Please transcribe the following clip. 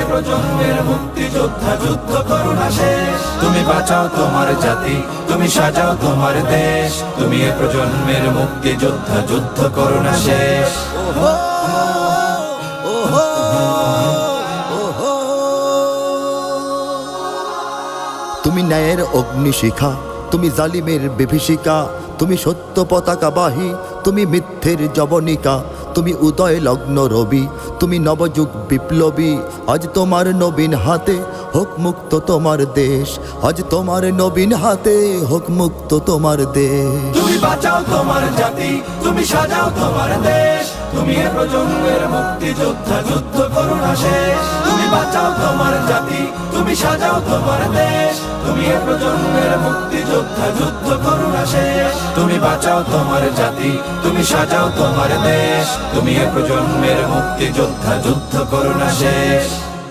এ প্রজন্মের মুক্তি যুদ্ধ করুণা শেষ। তুমি বাঁচাও তোমার জাতি, তুমি সাজাও তোমার দেশ। তুমি এ প্রজন্মের মুক্তি যোদ্ধা, যুদ্ধ করুণা শেষ। তুমি ন্যায়ের অগ্নিশিখা, তুমি জালিমের বিভীষিকা, তুমি সত্য পতাকা বাহী তুমি মিথ্যের জবনিকা তুমি উদয় লগ্ন রবি, তুমি নবযুগ বিপ্লবী। আজ তোমার নবীন হাতে হোক মুক্ত তোমার দেশ। আজ তোমার নবীন হাতে হোক মুক্ত তোমার দেশ। তুমি বাঁচাও তোমার জাতি, তুমি সাজাও তোমার দেশ। তুমি এ প্রজন্মের মুক্তি যোদ্ধা যুদ্ধ করুণা শেষ। তুমি বাঁচাও তোমার জাতি, তুমি সাজাও তোমার দেশ। তুমি এ প্রজন্মের মুক্তি যোদ্ধা যুদ্ধ করুণা তুমি বাঁচাও তোমার জাতি, তুমি সাজাও তোমার দেশ। তুমি এক প্রজন্মের মুক্তি যোদ্ধা যুদ্ধ না শেষ।